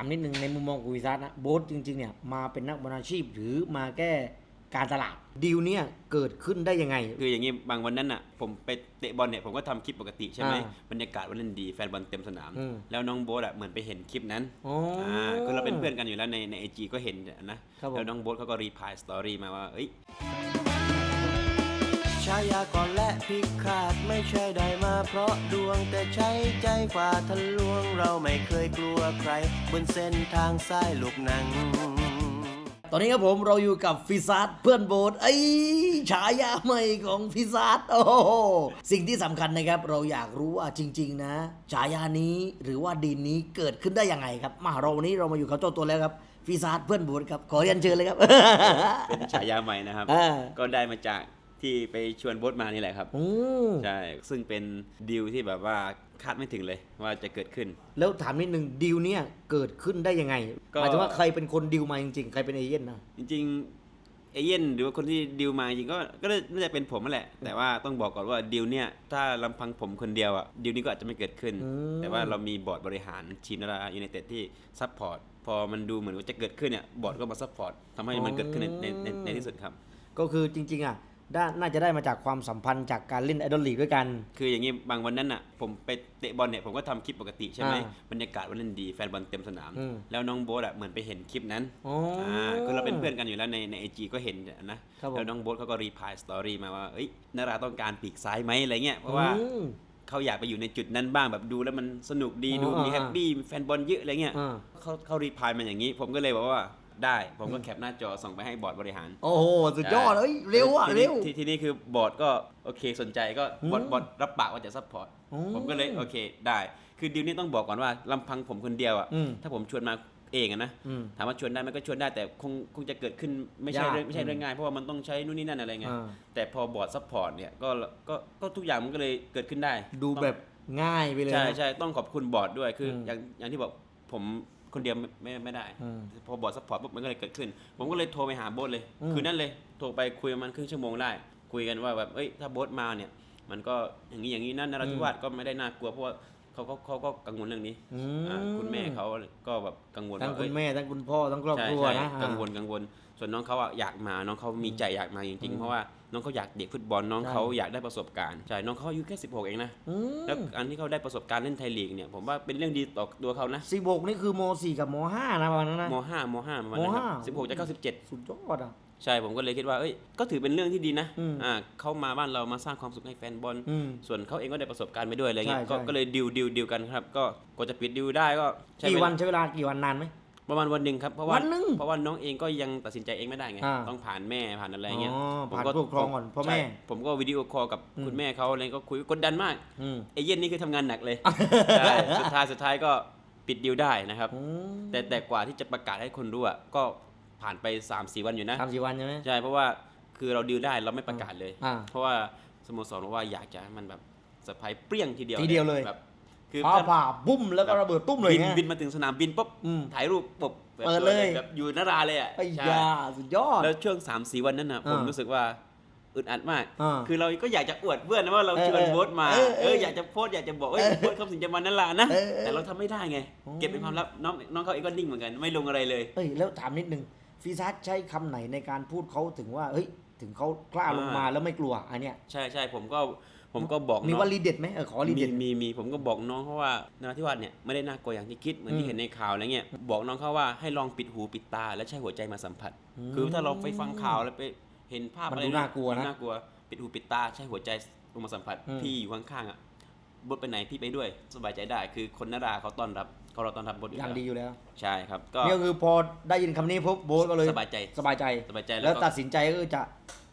ามนิดนึงในมุมมองของวิซัสนะโบ๊ทจริงๆเนี่ยมาเป็นนักบอลอาชีพหรือมาแก้การตลาดดีลเนี่ยเกิดขึ้นได้ยังไง คืออย่างนี้บางวันนั้นอะผมไปเตะบอลเนี่ยผมก็ทำคลิปปกติใช่ไหมอ่าบรรยากาศวันนั้นดีแฟนบอลเต็มสนามอืมแล้วน้องโบ๊ทอะเหมือนไปเห็นคลิปนั้นอ๋อออ่าคือเราเป็นเพื่อนกันอยู่แล้วในในไอจีก็เห็นนะครับผมแล้วน้องโบ๊ทเขาก็รีพายสตอรี่มาว่าเอ้ย ชายาก่อนและพิฆาตไม่ใช่ได้มาเพราะดวงแต่ใช้ใจฝ่าทะลวง เราไม่เคยกลัวใคร บนเส้นทางสายลูกหนัง ตอนนี้ครับผมเราอยู่กับฟิซัสเพื่อนโบ๊ทไอ้ฉายาใหม่ของฟิซัสโอ้โหสิ่งที่สำคัญนะครับ เราอยากรู้ว่าจริง ๆ นะฉายานี้หรือว่าดีนนี้เกิดขึ้นได้ยังไงครับ มาเราวันนี้เรามาอยู่กับเจ้าตัวแล้วครับฟิซัสเพื่อนโบ๊ทครับขอเรียนเชิญเลยครับเป็นฉายาใหม่นะครับ อ่า ก็ได้มาจาก ที่ไปชวนโบ๊ทมานี่แหละครับอืมใช่ซึ่งเป็นดีลที่แบบว่าคาดไม่ถึงเลยว่าจะเกิดขึ้น แล้วถามนิดนึงดีลเนี่ยเกิดขึ้นได้ยังไงก็หมายถึงว่าใครเป็นคนดีลมาจริงๆ ใครเป็นเอเย่นนะจริงๆเอเย่นหรือว่าคนที่ดีลมาจริงก็ก็น่าจะเป็นผมนั่นแหละ แต่ว่าต้องบอกก่อนว่าดีลเนี่ยถ้าลำพังผมคนเดียวอะดีลนี้ก็อาจจะไม่เกิดขึ้นอืมแต่ว่าเรามีบอร์ดบริหารทีมนารายูไนเต็ดที่ซัพพอร์ตพอมันดูเหมือนว่าจะเกิดขึ้นเนี่ยบอร์ดก็มาซัพพอร์ตทำให้มันเกิดขึ้นในในในในที่สุดครับ ก็คือจริงๆอะได้ น่าจะได้มาจากความสัมพันธ์จากการเล่นไอดอลลีกด้วยกัน คืออย่างนี้บางวันนั้นอะ ผมไปเตะบอลเนี่ยผมก็ทำคลิปปกติใช่ไหมอ่าบรรยากาศวันนั้นดีแฟนบอลเต็มสนามอืมแล้วน้องโบ๊ทอะเหมือนไปเห็นคลิปนั้นอ๋ออ่าคือเราเป็นเพื่อนกันอยู่แล้วในในไอจีก็เห็นนะครับผมแล้วน้องโบ๊ทเขาก็รีพายสตอรี่มาว่าเอ้ยนาราต้องการปีกซ้ายไหมอะไรเงี้ยเพราะว่าอืมเขาอยากไปอยู่ในจุดนั้นบ้างแบบดูแล้วมันสนุกดีอ๋อดูมีอ่าแฮปปี้มีแฟนบอลเยอะอะไรเงี้ยอ่าเขาเขารีพายมาอย่างนี้ ผมก็เลยบอกว่า ได้ ผมก็แคปหน้าจอส่งไปให้บอร์ดบริหาร โอ้โห สุดยอดเอ้ยเร็วอะทีนี้เร็ว ทีทีนี้คือบอร์ดก็โอเคสนใจก็บอร์ดอืมบอร์ดรับปากว่าจะซัพพอร์ตอืมผมก็เลยโอเคได้ คือดีลนี้ต้องบอกก่อนว่าลำพังผมคนเดียวอะอืมถ้าผมชวนมาเองอะนะอืมถามว่าชวนได้ไหมก็ชวนได้แต่คงคงจะเกิดขึ้นไม่ใช่ยากเรื่องไม่ใช่อืมเรื่องง่ายเพราะว่ามันต้องใช้นู่นนี่นั่นอะไรเงี้ยอ่า แต่พอบอร์ดซัพพอร์ตเนี่ยก็ก็ก็ทุกอย่างมันก็เลยเกิดขึ้นได้ดูแบบง่ายไปเลย ใช่นะใช่ต้องขอบคุณบอร์ดด้วยคืออมอย่างอย่างที่บอกผม คนเดียวไม่ไม่ไม่ได้อืมพอบอร์ดซัพพอร์ตปุ๊บมันก็เลยเกิดขึ้น ผมก็เลยโทรไปหาโบ๊ทเลยอืมคืนนั้นเลยโทรไปคุยประมาณครึ่งชั่วโมงได้ คุยกันว่าแบบเอ้ยถ้าโบ๊ทมาเนี่ย มันก็อย่างนี้อย่างนี้นั่นนราธิวาสก็ไม่ได้น่ากลัวเพราะว่า เขาก็เขาก็กังวลเรื่องนี้อือ่ามคุณแม่เขาก็แบบกังวลทั้งว่าคุเอ้ณย แม่ทั้งคุณพ่อทั้งครอบใช่ครัวใช่นะกังวลกังวล ส่วนน้องเขาอะอยากมาน้องเขามีใจอยากมาจริงๆ เพราะว่าน้องเขาอยากเด็กฟุตบอลน้องเขาอยากได้ประสบการณ์ใช่น้องเขาอายุแค่ 16 เองนะอืมแล้วอันที่เขาได้ประสบการณ์เล่นไทยลีกเนี่ยผมว่าเป็นเรื่องดีต่อตัวเขานะสิบหกนี่คือมสี่กับมห้านะประมาณนั้นนะ มห้ามห้าประมาณนั้นครัมห้าบสิบหกจะเข้าสิบเจ็ดสุดยอดอะ ใช่ผมก็เลยคิดว่าเอ้ยก็ถือเป็นเรื่องที่ดีนะอืมอ่าเขามาบ้านเรามาสร้างความสุขให้แฟนบอลอืมส่วนเขาเองก็ได้ประสบการณ์ไปด้วยอะไรเงี้ยใช่ก็ใช่ก็เลยดิวดิวดิวกันครับ ก็กว่าจะปิดดิวได้ก็ใช้กี่เวลาวันใช้เวลากี่วันนานไหมประมาณวันหนึ่งครับเพราะว่าวันหนึ่งเพราะว่าน้องเองก็ยังตัดสินใจเองไม่ได้ไงอ่าต้องผ่านแม่ผ่านอะไรเงี้ยอ๋อผมผ่านก็ผู้ปกครองก่อนพ่อแม่ใช่ผมก็วิดีโอคอลกับอืมคุณแม่เขาอะไรก็คุยกดดันมากอืมเอเย่นนี่คือทำงานหนักเลยใช่สุดท้ายสุดท้ายก็ปิดดิวได้นะครับอืมแต่แต่กว่าที่จะประกาศให้คนรู้อะก็ ผ่านไป3 4วันอยู่นะสามสี่วันใช่ไหมใช่เพราะว่าคือเราดิวได้เราไม่ประกาศเลย อ่า เพราะว่าสโมสรบอกว่าอยากจะให้มันแบบสะพายเปรี้ยงทีเดียวทีเดียวเลย แบบคือฟ้าผ่าบุ้มแล้วก็ระเบิดตุ้มเลยบินไง บินมาถึงสนามบินปุ๊บอืมถ่ายรูปปุ๊บเปิดเลย แบบอยู่นาราเลยอะไอ้ใช่ยาสุดยอด แล้วช่วง3 4วันนั้นน่ะผมอ่ารู้รู้สึกว่าอึดอัดมาก อ่าคือเราก็อยากจะอวดเพื่อนนะว่าเราเออชวนโบ๊ทมาเออเออเอออยากจะโพสต์อยากจะบอกเอ้ยโบ๊ทคำสินจะมานั่นล่ะนะเออเออแต่เราทำไม่ได้ไง อ๋อ เก็บเป็นความลับน้องน้องเขาเองก็นิ่งเหมือนกัน ไม่ลงอะไรเลย เอ้ยแล้วถามนิดนึง ฟีซัสใช้คำไหนในการพูดเขาถึงว่าเฮ้ยถึงเขากล้าลงมาแล้วไม่กลัวอันเนี้ยใช่ใช่ผมก็ผมก็บอกมีน้องวลีเด็ดไหมเออขอวลีมีเด็ดมีมีผมก็บอกน้องเขาว่านราธิวาสเนี่ยไม่ได้น่ากลัวอย่างที่คิดเหมือนอืที่มเห็นในข่าวอะไรเงี้ยบอกน้องเขาว่าให้ลองปิดหูปิดตา และใช้หัวใจมาสัมผัสอืมคือถ้าเราไปฟังข่าวแล้วไปเห็นภาพมันอะไรดูน่ากลัวนะน่ากลัว ปิดหูปิดตาใช้หัวใจลงมาสัมผัสอืมพี่อยู่ข้างๆอะ บดไปไหนพี่ไปด้วยสบายใจได้ คือคนนาราเขาต้อนรับเขาเราต้อนรับบดอยู่อย่างดีอยู่แล้ว ใช่ครับก็นี่ก็คือพอได้ยินคำนี้ปุ๊บโบ๊ทก็เลยสบายใจสบายใจสบายใจแล้แล้ววก็ตัดสินใจก็จะ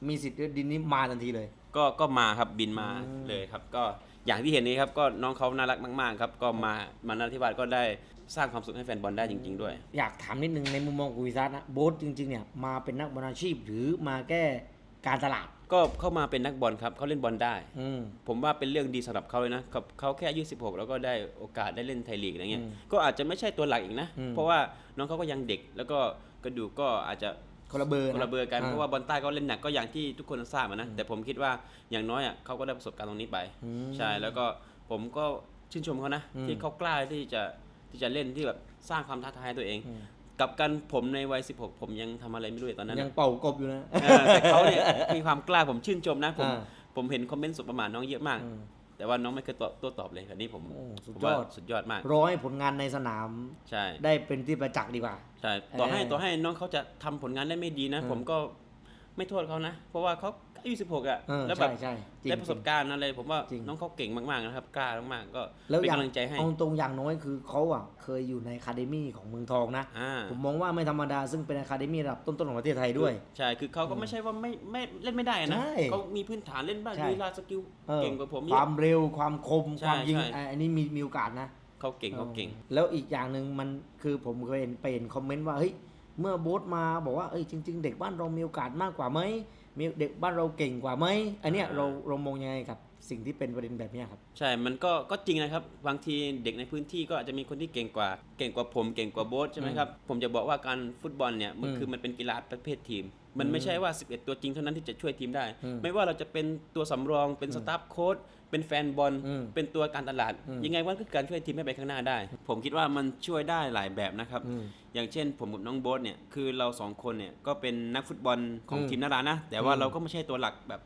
มีสิทธิ์ดินนี้มาทันทีเลย ก็ก็มาครับบินมาอืมเลยครับ ก็อย่างที่เห็นนี้ครับก็น้องเขาน่ารักมาก ๆ ครับ ก็มามานาธิวาสก็ได้สร้างความสุขให้แฟนบอลได้จริง ๆ ด้วย อยากถามนิดนึงในมุมมองของวิซัสนะโบ๊ทจริงๆเนี่ยมาเป็นนักบอลอาชีพหรือมาแก้การตลาด ก็เข้ามาเป็นนักบอลครับเขาเล่นบอลได้ อืม ผมว่าเป็นเรื่องดีสำหรับเขาเลยนะเขาเขาแค่อายุ16 แล้วก็ได้โอกาสได้เล่นไทยลีกอะไรเงี้ยอืมก็อาจจะไม่ใช่ตัวหลักอีกนะ อืม เพราะว่าน้องเขาก็ยังเด็ก แล้วก็กระดูกก็อาจจะคนละเบอร์คนละเบอร์กันอ่เพราะว่าบอลใต้เขาเล่นหนักก็อย่างที่ทุกคนทราบอะนะแต่ผมคิดว่าอย่างน้อยอะเขาก็ได้ประสบการณ์ตรงนี้ไป อืม ใช่แล้วก็ผมก็ชื่นชมเขานะ อืมที่เขากล้าที่จะที่จะเล่นที่แบบสร้างความท้าทายให้ตัวเอง อืม กับกันผมในวัย 16 ผมยังทำอะไรไม่รู้เลยตอนนั้นยังนะเป่ากบอยู่นะเออแต่เขาเนี่ยมีความกล้าผมชื่นชมนะผมอ่า ผมเห็นคอมเมนต์สุดประมาทน้องเยอะมาก อืม แต่ว่าน้องไม่เคยตอบโตัวตอบเลยอันนี้ผมโอ้สุดผมว่ายอด สุดยอดมาก รอให้ผลงานในสนามใช่ได้เป็นที่ประจักษ์ดีกว่า ใช่ต่อให้เออต่อให้น้องเขาจะทำผลงานได้ไม่ดีนะ อืม ผมก็ไม่โทษเขานะ เพราะว่าเขา อายุ16อะเออแล้วแบใช่บใช่จริงได้ประสบการณ์อะไรผมว่าจริงน้องเขาเก่งมากๆนะครับกล้ามากๆก็แล้วเป็นอย่างกำลังใจให้เอาตรงอย่างน้อยคือเขาอะเคยอยู่ในอะคาเดมี่ของเมืองทองนะอ่าผมมองว่าไม่ธรรมดาซึ่งเป็นอะคาเดมี่ระดับต้นๆของประเทศไทยด้วย ใช่คือเขาก็ไม่ใช่ว่าไม่ไม่เล่นไม่ได้นะใช่เขามีพื้นฐานเล่นบ้างใช่ลีลาสกิลออเก่งกว่าผมเยควาอะมเร็วความคมใช่ความยิงใช่อะอันนี้มีมีโอกาสนะเขาเก่งเขาเก่งออแล้วอีกอย่างหนึ่งมันคือผมเคยเห็นไปเห็นคอมเมนต์ว่าเฮ้ยเมื่อโบ๊ทมาบอกว่าเอ้ยจริง ๆ เด็กบ้านเรามีโอกาสมากกว่าไหม มีเด็กบ้านเราเก่งกว่าไหมอันเนี้ยเราเรามองยังไงกับ สิ่งที่เป็นประเด็นแบบเนี้ยครับ ใช่ มันก็ก็จริงนะครับ บางทีเด็กในพื้นที่ก็อาจจะมีคนที่เก่งกว่า เก่งกว่าผม เก่งกว่าโบ๊ทใช่ไหมครับ ผมจะบอกว่าการฟุตบอลเนี่ยมันอืมคือมันเป็นกีฬาประเภททีม มันไม่ใช่ว่า 11 ตัวจริงเท่านั้นที่จะช่วยทีมได้อืมไม่ว่าเราจะเป็นตัวสำรอง เป็นสตาฟโค้ชเป็นแฟนบอลอืมเป็นตัวการตลาดอืมยังไงวันคือการช่วยทีมให้ไปข้างหน้าได้ ผมคิดว่ามันช่วยได้หลายแบบนะครับอืมอย่างเช่น ผมกับน้องโบ๊ทเนี่ย คือเราสองคนเนี่ยก็เป็นนักฟุตบอลของอืมทีมนารานะ แต่ว่าอืมเราก็ไม่ใช่ตัวหลักแบบ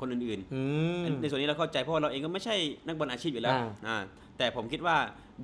คนอื่นๆอืมในส่วนนี้เราเข้าใจเพราะว่าเราเองก็ไม่ใช่นักบอลอาชีพอยู่แล้วอ่า อ่าแต่ผมคิดว่า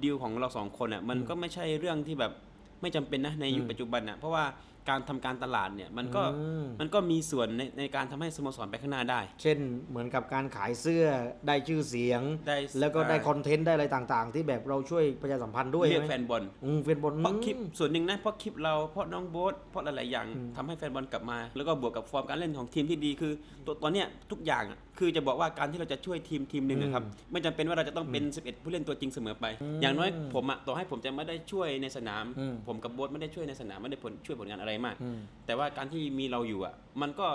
ดีลของเราสองคนอะมันก็ไม่ใช่เรื่องที่แบบไม่จำเป็นนะในยุคอืมปัจจุบันอะเพราะว่า การทำการตลาดเนี่ยมันก็อืมมันก็มีส่วนในในการทำให้สโมสรไปข้างหน้าได้ เช่นเหมือนกับการขายเสื้อได้ชื่อเสียงได้แล้วก็ได้อ่าคอนเทนต์ได้อะไรต่างๆ ที่แบบเราช่วยประชาสัมพันธ์ด้วยเรียกไหมแฟนบอลอืมแฟนบอลเพราะคลิปอืมส่วนหนึ่งนะเพราะคลิปเราเพราะน้องโบ๊ทเพราะหลายๆอย่างอืมทำให้แฟนบอลกลับมา แล้วก็บวกกับฟอร์มการเล่นของทีมที่ดีคือตัวตอนเนี้ยทุกอย่างอะ คือจะบอกว่าการที่เราจะช่วยทีมทีมหนึ่งนะครับไม่จำเป็นว่าเราจะต้องเป็น 11 ผู้เล่นตัวจริงเสมอไป อย่างน้อยผมอะต่อให้ผมจะไม่ได้ช่วยในสนาม อืมผมกับโบ๊ทไม่ได้ช่วยในสนามไม่ได้ผลช่วยผลงานอะไรมาก อืม แต่ว่าการที่มีเราอยู่อะมันก็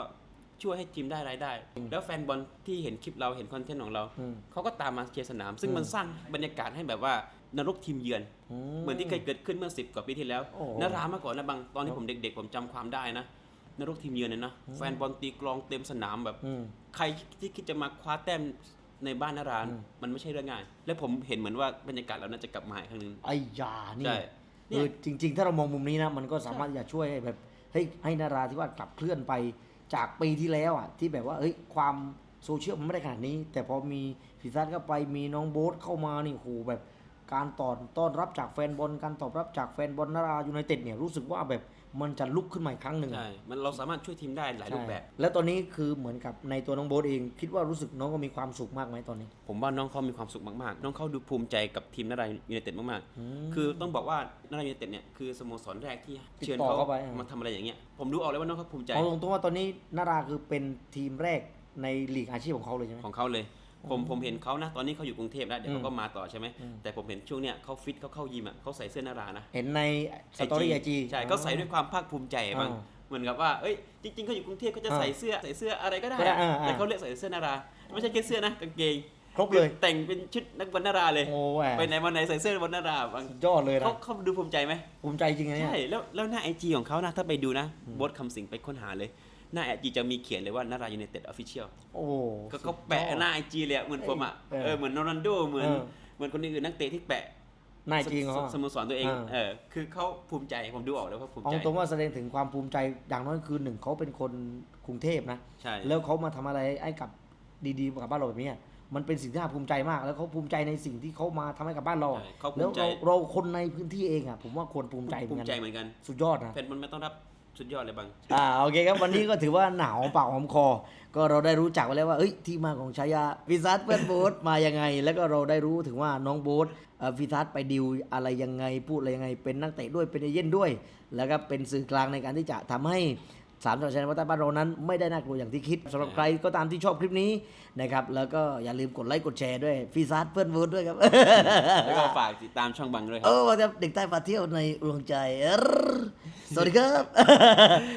ช่วยให้ทีมได้รายได้ แล้วแฟนบอลที่เห็นคลิปเราเห็นคอนเทนต์ของเราอืม เขาก็ตามมาเชียร์สนาม ซึ่งอืมมันสร้างบรรยากาศให้แบบว่านรกทีมเยือน เหมือนที่เคยเกิดขึ้นเมื่อ 10 กว่าปีที่แล้วโอ้โหนารามาก่อนนะบางตอนที่ผมเด็กๆ ผมจำความได้นะ นรกทีมเยือนเนี่ยนะแฟนบอลตีกลองเต็มสนามแบบอืมใครที่คิดจะมาคว้าแต้มในบ้านนารานอืมมันไม่ใช่เรื่องง่าย และผมเห็นเหมือนว่าบรรยากาศเราน่าจะกลับมาอีกครั้งหนึงไอ้ยานี่ใช่เออจริง ๆ ถ้าเรามองมุมนี้นะมันก็สามารถจะช่วยให้แบบให้ให้นาราที่ว่ากลับเคลื่อนไปจากปีที่แล้วอะที่แบบว่าเอ้ยความโซเชียลมันไม่ได้ขนาดนี้ แต่พอมีฟิซัสเข้าไปมีน้องโบ๊ทเข้ามานี่โหแบบ การตอนต้อนรับจากแฟนบอลการตอบรับจากแฟนบอลนารายูไนเต็ดเนี่ยรู้สึกว่าแบบมันจะลุกขึ้นมาอีกครั้งหนึ่งอะใช่มันเราสามารถช่วยทีมได้หลายรูปแบบใช่แล้วตอนนี้คือเหมือนกับในตัวน้องโบ๊ทเองคิดว่ารู้สึกน้องก็มีความสุขมากไหมตอนนี้ ผมว่าน้องเขามีความสุขมากๆ น้องเขาดูภูมิใจกับทีมนารายยูไนเต็ดมากๆ คือต้องบอกว่านารายยูไนเต็ดเนี่ยคือสโมสรแรกที่เชิญติดต่อเขาเข้าไปอะมาทำอะไรอย่างเงี้ย ผมดูออกเลยว่าน้องเขาภูมิใจเอาตรงๆว่าตอนนี้นาราคือเป็นทีมแรกในลีกอาชีพของเขาเลยใช่ไหมของเขาเลย ผมผมเห็นเขานะตอนนี้เขาอยู่กรุงเทพแล้วเดี๋ยวอืมเขาก็มาต่อใช่ไหมอืมแต่ผมเห็นช่วงเนี้ยเขาฟิตเขาเข้ายิมอะเขาใส่เสื้อนารานะเห็นในสตอรี่ไอจีใช่ก็ใส่ด้วยความภาคภูมิใจบางอ่าเหมือนกับว่าเอ้ยจริงๆเขาอยู่กรุงเทพเขาจะอ่าใส่เสื้อใส่เสื้ออะไรก็ได้ก็ได้อะอ่าอ่าแต่เขาเลือกใส่เสื้อนาราไม่ใช่แค่เสื้อนะกางเกงครบเลยคือแต่งเป็นชุดนักบอลนาราเลยโอ้แหวไปไหนมาไหนใส่เสื้อบอลนาราบางสุดยอดเลยเขานะเขาดูภูมิใจไหมภูมิใจจริงนะเนี่ยใช่แล้วแล้วหน้าไอจีของเขานะถ้าไปดูนะโบทคำสิงไปค้นหาเลย หน้าไอจีจะมีเขียนเลยว่านารายูไนเต็ดออฟฟิเชียลโอ้ก็เขาแปะหน้าไอจีเลยอะเหมือนผมอะเออเออเหมือนโรนัลโดเหมือนเออเหมือนคนอื่นนักเตะที่แปะนายจริงเหรอสโมสรตัวเองอ่าเออ คือเขาภูมิใจ ผมดูออกเลยว่าภูมิเอาใจตรงว่าแสดงถึงความภูมิใจอย่างน้อยคือหนึ่งเขาเป็นคนกรุงเทพนะ ใช่ แล้วเขามาทำอะไรให้กับดีๆกับบ้านเราแบบนี้มันเป็นสิ่งที่น่าภูมิใจมาก แล้วเขาภูมิใจในสิ่งที่เขามาทำให้กับบ้านเราอะใช่เขาภูแล้วมิใจเราเราคนในพื้นที่เองอะ ผมว่าควรภูมิใจเหมืภูอนมิกันใจเหมือนกัน สุดยอดนะแฟนบอลไม่ต้องรับ สุดยอดเลยบางอ่าโอเคครับวันนี้ก็ถือว่าหนาวปากหอมคอ ก็เราได้รู้จักไปแล้วว่าเอ้ยที่มาของฉายาฟิซัสเพื่อนโบ๊ทมายังไง แล้วก็เราได้รู้ถึงว่าน้องโบ๊ทเอ่อฟิซัสไปดิวอะไรยังไงพูดอะไรยังไง เป็นนักเตะด้วยเป็นเอเย่นด้วย แล้วก็เป็นสื่อกลางในการที่จะทำให้สามจังหวัดชายแดนภาคใต้บ้านเรานั้นไม่ได้น่ากลัวอย่างที่คิดสำหรับใครก็ตามที่ชอบคลิปนี้นะครับแล้วก็อย่าลืมกดไลค์กดแชร์ด้วยฟิซัสเพื่อนโบ๊ทด้วยครับ แล้วก็ฝากติดตามช่องบังด้วยคเอรับอว่าจะเด็กใต้พาเที่ยวในดวงใจ それが。